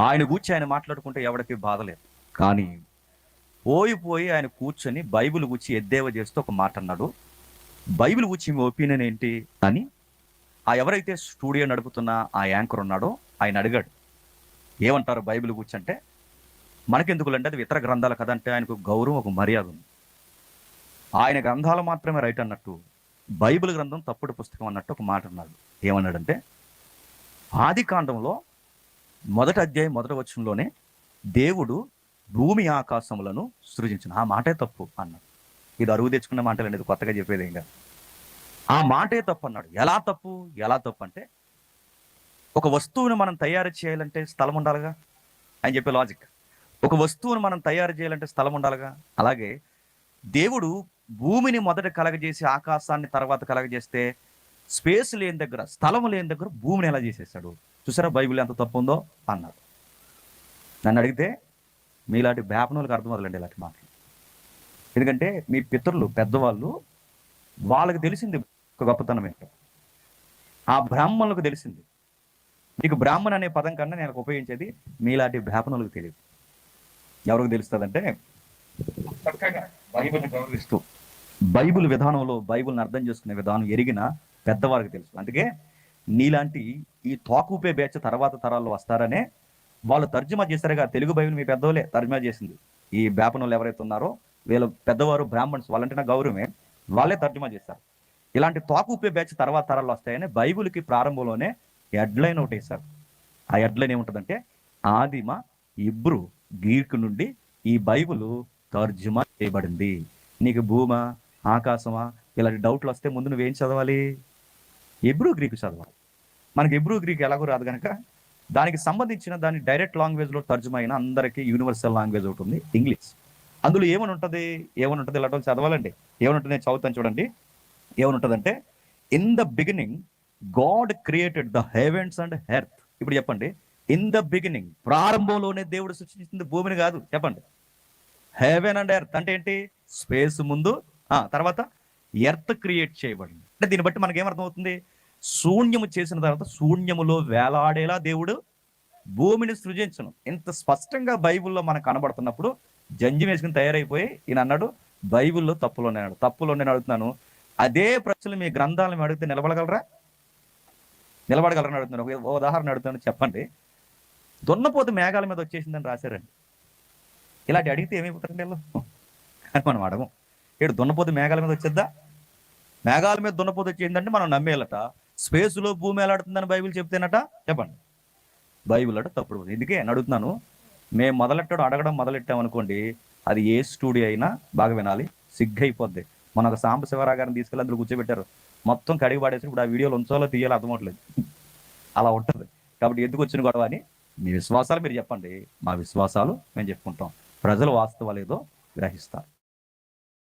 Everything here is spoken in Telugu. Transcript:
ఆయన కూర్చి ఆయన మాట్లాడుకుంటే ఎవరికి బాధ లేదు. కానీ పోయి పోయి ఆయన కూర్చొని బైబిల్ గుచ్చి ఎద్దేవా చేస్తూ ఒక మాట అన్నాడు. బైబిల్ గుచ్చి మీ ఒపీనియన్ ఏంటి అని ఆ ఎవరైతే స్టూడియో నడుపుతున్న ఆ యాంకర్ ఉన్నాడో ఆయన అడిగాడు. ఏమంటారు బైబిల్ గురించి అంటే? మనకెందుకు అంటే అది ఇతర గ్రంథాలు కదంటే ఆయనకు గౌరవం ఒక మర్యాద ఉంది. ఆయన గ్రంథాలు మాత్రమే రైట్ అన్నట్టు బైబిల్ గ్రంథం తప్పుడు పుస్తకం అన్నట్టు ఒక మాట అన్నాడు. ఏమన్నాడంటే ఆది కాండంలో మొదటి అధ్యాయం మొదటి వచనంలోనే దేవుడు భూమి ఆకాశములను సృజించిన. ఆ మాటే తప్పు అన్నాడు. ఇది అరువు తెచ్చుకున్న మాటలు అనేది కొత్తగా చెప్పేది ఇంకా ఆ మాటే తప్పు అన్నాడు. ఎలా తప్పు? ఎలా తప్పు అంటే ఒక వస్తువును మనం తయారు చేయాలంటే స్థలం ఉండాలిగా? అని చెప్పే లాజిక్ ఒక వస్తువును మనం తయారు చేయాలంటే స్థలం ఉండాలిగా? అలాగే దేవుడు భూమిని మొదట కలగజేసి ఆకాశాన్ని తర్వాత కలగజేస్తే స్పేస్ లేని దగ్గర స్థలం లేని దగ్గర భూమిని ఎలా చేసేసాడు చూసారా బైబిల్ ఎంత తప్పు ఉందో అన్నారు. నన్ను అడిగితే మీలాంటి బేపనులకు అర్థం వదలండి ఇలాంటి మాటలు. ఎందుకంటే మీ పితరులు పెద్దవాళ్ళు వాళ్ళకి తెలిసింది ఒక గొప్పతనం ఏంటో. ఆ బ్రాహ్మణులకు తెలిసింది. మీకు బ్రాహ్మణ్ అనే పదం కన్నా నేను ఉపయోగించేది మీలాంటి బేపనులకు తెలియదు. ఎవరికి తెలుస్తుందంటే చక్కగా బైబిల్ గౌరవిస్తూ బైబిల్ విధానంలో బైబిల్ని అర్థం చేసుకునే విధానం ఎరిగిన పెద్దవారికి తెలుసు. అందుకే నీలాంటి ఈ తోకూపే బ్యాచ్ తర్వాత తరాల్లో వస్తారనే వాళ్ళు తర్జుమా చేశారుగా. తెలుగు బైబిల్ మీ పెద్దవాళ్ళే తర్జుమా చేసింది. ఈ బేపనులు ఎవరైతే ఉన్నారో వీళ్ళ పెద్దవారు బ్రాహ్మణ్స్ వాళ్ళంటే నా గౌరవమే వాళ్ళే తర్జుమా చేశారు. ఇలాంటి తోకూపే బ్యాచ్ తర్వాత తరాలు వస్తాయని బైబిల్కి ప్రారంభంలోనే హెడ్లైన్ ఒకటి వేశారు. ఆ హెడ్లైన్ ఏముంటుందంటే ఆదిమ ఇబ్రు గ్రీకు నుండి ఈ బైబిల్ తర్జుమా చేయబడింది. నీకు భూమా ఆకాశమా ఇలాంటి డౌట్లు వస్తే ముందు నువ్వేం చదవాలి? ఎబ్రూ గ్రీకు చదవాలి మనకి ఎబ్రూ గ్రీక్ ఎలాగో రాదు కనుక దానికి సంబంధించిన దాని డైరెక్ట్ లాంగ్వేజ్లో తర్జుమైన అయిన అందరికీ యూనివర్సల్ లాంగ్వేజ్ ఒకటి ఉంది ఇంగ్లీష్. అందులో ఏమని ఉంటుంది? ఏమని ఉంటుంది? ఇలాంటి చదవాలండి. ఏమని ఉంటుంది? నేను చదువుతాను చూడండి. ఏమని ఉంటుందంటే in the beginning God created the heavens and earth ఇప్పుడు చెప్పండి. ఇన్ ద బిగినింగ్ ప్రారంభంలోనే దేవుడు సృష్టించింది భూమిని కాదు. చెప్పండి. హెవెన్ అండ్ ఎర్త్ అంటే ఏంటి? స్పేస్ ముందు తర్వాత ఎర్త్ క్రియేట్ చేయబడింది. అంటే దీన్ని బట్టి మనకి ఏమర్థమవుతుంది శూన్యము చేసిన తర్వాత శూన్యములో వేలాడేలా దేవుడు భూమిని సృజించను. ఇంత స్పష్టంగా బైబిల్లో మనకు కనబడుతున్నప్పుడు జంజి వేసుకుని తయారైపోయి ఈయన అన్నాడు బైబిల్లో తప్పులో నేను తప్పులో నేను అడుగుతున్నాను. అదే ప్రశ్నలు మీ గ్రంథాలను అడిగితే నిలబడగలరా? నిలబడగలరని అడుగుతున్నాను. ఒక ఉదాహరణ అడుగుతాను చెప్పండి. దున్నపోతు మేఘాల మీద వచ్చేసిందని రాశారండి. ఇలాంటి అడిగితే ఏమైపోతారండి వీళ్ళు? అని మనం అడగం. ఏడు దున్నపోతు మేఘాల మీద వచ్చేద్దా? మేఘాల మీద దున్నపోతు వచ్చేసిందంటే మనం నమ్మేలట స్పేస్లో భూమి ఎలాడుతుందని బైబిల్ చెప్తేనట? చెప్పండి. బైబిల్ అట తప్పుడు ఎందుకే నేను అడుగుతున్నాను. మేము మొదలెట్టడం అడగడం మొదలెట్టాం అనుకోండి అది ఏ స్టూడియో అయినా బాగా వినాలి. సిగ్గైపోద్ది. మన ఒక సాంబ శివరా గారిని తీసుకెళ్ళి అందులో కూర్చోబెట్టారు. మొత్తం కడిగి పాడేసి ఇప్పుడు ఆ వీడియోలు ఉంచాలో తీయాలో అర్థమవట్లేదు అలా ఉంటుంది. కాబట్టి ఎందుకు వచ్చిన గొడవ అని మీ విశ్వాసాలు మీరు చెప్పండి. మా విశ్వాసాలు మేము చెప్పుకుంటాం. ప్రజలు వాస్తవాలు ఏదో గ్రహిస్తారు.